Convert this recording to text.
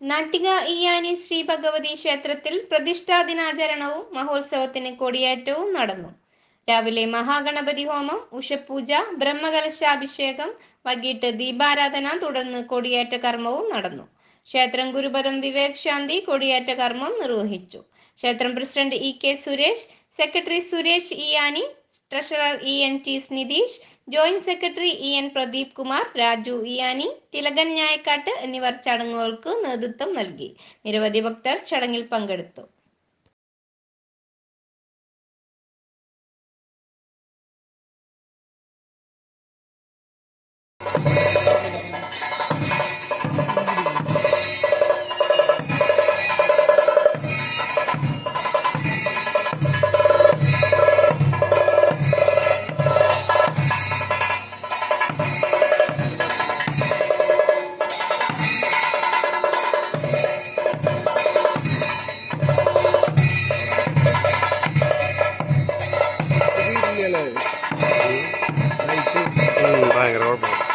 നാട്ടിക ഇയാനി ശ്രീ ഭഗവതി ക്ഷേത്രത്തിൽ പ്രതിഷ്ഠാ ദിനാചരണവും മഹോത്സവത്തിന് കൊടിയേറ്റവും നടന്നു. രാവിലെ മഹാഗണപതി ഹോമം ഉഷപൂജ ബ്രഹ്മകലശാഭിഷേകം വൈകിട്ട് ദീപാരാധന തുടർന്ന് കൊടിയേറ്റ കർമ്മവും നടന്നു. ക്ഷേത്രം ഗുരുപദം വിവേക് ശാന്തി കൊടിയേറ്റ കർമ്മം നിർവഹിച്ചു. ക്ഷേത്രം president E K Suresh secretary Suresh Iyani treasurer E N T Nitheesh joint secretary E N Pradeep Kumar Raju Iyani Thilakan Njayakkattu എന്നിവർ ചടങ്ങുകൾക്ക് നേതൃത്വം നൽകി. നിരവധി ഭക്തർ ചടങ്ങിൽ പങ്കെടുത്തു. பயங்கர ஓட்டம்